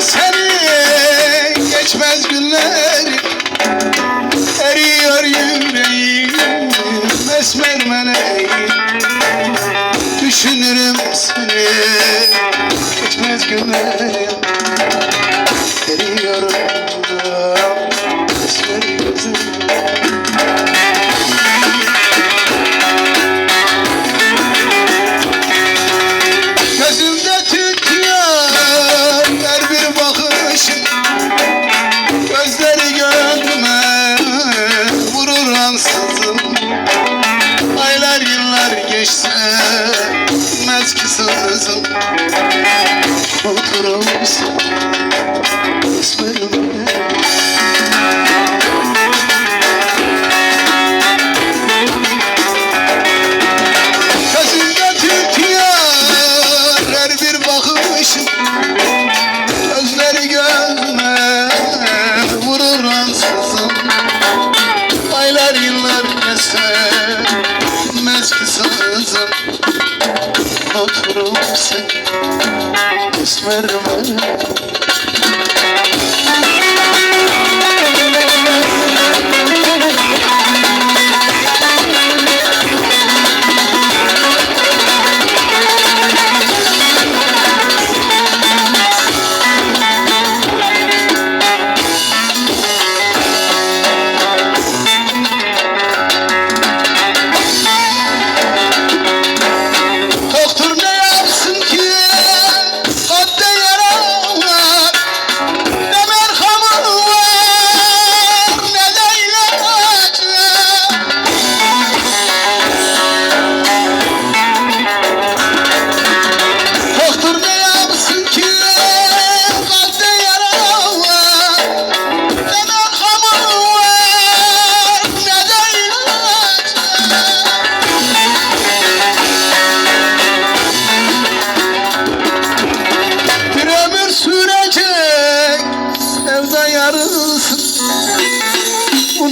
Seni geçmez günler. Eriyor yüreğim mesmer meleğim. Düşünürüm seni geçmez günler. Musun esmerime Gözümde her bir bakışın Gözleri gözüme vurur ansızın Aylar yıllar geçse bilmez ki sızın sen வருமா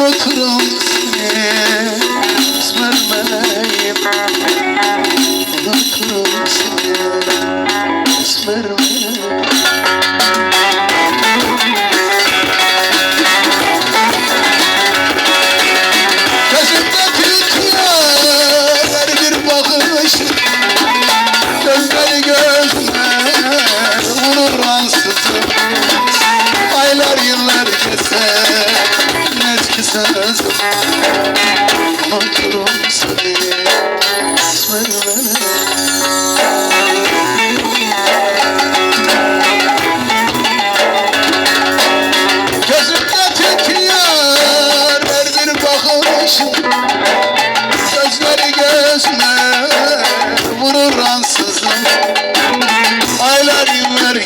بكره اسمر ما بكره اسمر Gözümde büyük bir bakış. ki sen Unuturum seni Esmerlere Gözümde tekrar Ver bir bakış Gözleri gözme Vurur ansızın. Aylar yıllar